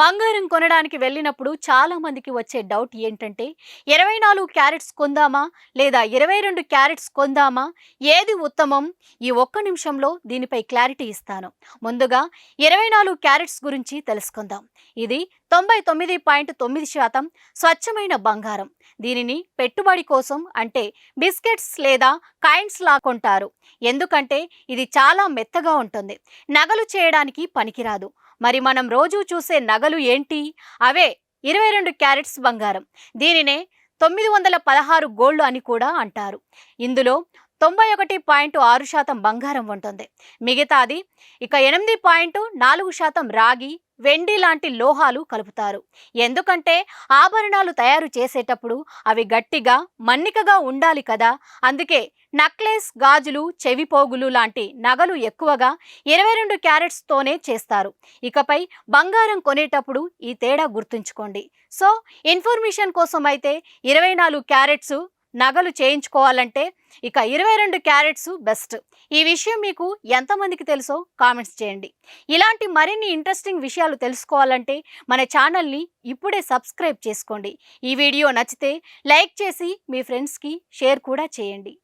బంగారం కొనడానికి వెళ్ళినప్పుడు చాలా మందికి వచ్చే డౌట్ ఏంటంటే ఇరవై నాలుగు క్యారెట్స్ కొందామా? లేదా ఇరవై రెండు క్యారెట్స్ కొందామా? ఏది ఉత్తమం? ఈ ఒక్క నిమిషంలో దీనిపై క్లారిటీ ఇస్తాను. ముందుగా ఇరవై నాలుగు క్యారెట్స్ గురించి తెలుసుకుందాం. ఇది తొంభై తొమ్మిది పాయింట్ తొమ్మిది శాతం స్వచ్ఛమైన బంగారం. దీనిని పెట్టుబడి కోసం అంటే బిస్కెట్స్ లేదా కాయిన్స్ లా కొంటారు. ఎందుకంటే ఇది చాలా మెత్తగా ఉంటుంది. నగలు చేయడానికి పనికిరాదు. మరి మనం రోజు చూసే నగలు ఏంటి? అవే ఇరవై రెండు క్యారెట్స్ బంగారం. దీనినే తొమ్మిది వందల పదహారు గోల్డ్ అని కూడా అంటారు. ఇందులో తొంభై ఒకటి పాయింట్ ఆరు శాతం బంగారం ఉంటుంది మిగతాది ఇక ఎనిమిది పాయింట్ నాలుగు శాతం రాగి వెండి లాంటి లోహాలు కలుపుతారు. ఎందుకంటే ఆభరణాలు తయారు చేసేటప్పుడు అవి గట్టిగా మన్నికగా ఉండాలి కదా. అందుకే నక్లెస్ గాజులు చెవిపోగులు లాంటి నగలు ఎక్కువగా ఇరవై రెండు క్యారెట్స్తోనే చేస్తారు. ఇకపై బంగారం కొనేటప్పుడు ఈ తేడా గుర్తుంచుకోండి. సో ఇన్ఫర్మేషన్ కోసం అయితే ఇరవై నాలుగు క్యారెట్స్ నగలు చేయించుకోవాలంటే ఇక ఇరవై రెండు క్యారెట్స్ బెస్ట్. ఈ విషయం మీకు ఎంతమందికి తెలుసో కామెంట్స్ చేయండి. ఇలాంటి మరిన్ని ఇంట్రెస్టింగ్ విషయాలు తెలుసుకోవాలంటే మన ఛానల్ని ఇప్పుడే సబ్స్క్రైబ్ చేసుకోండి. ఈ వీడియో నచ్చితే లైక్ చేసి మీ ఫ్రెండ్స్కి షేర్ కూడా చేయండి.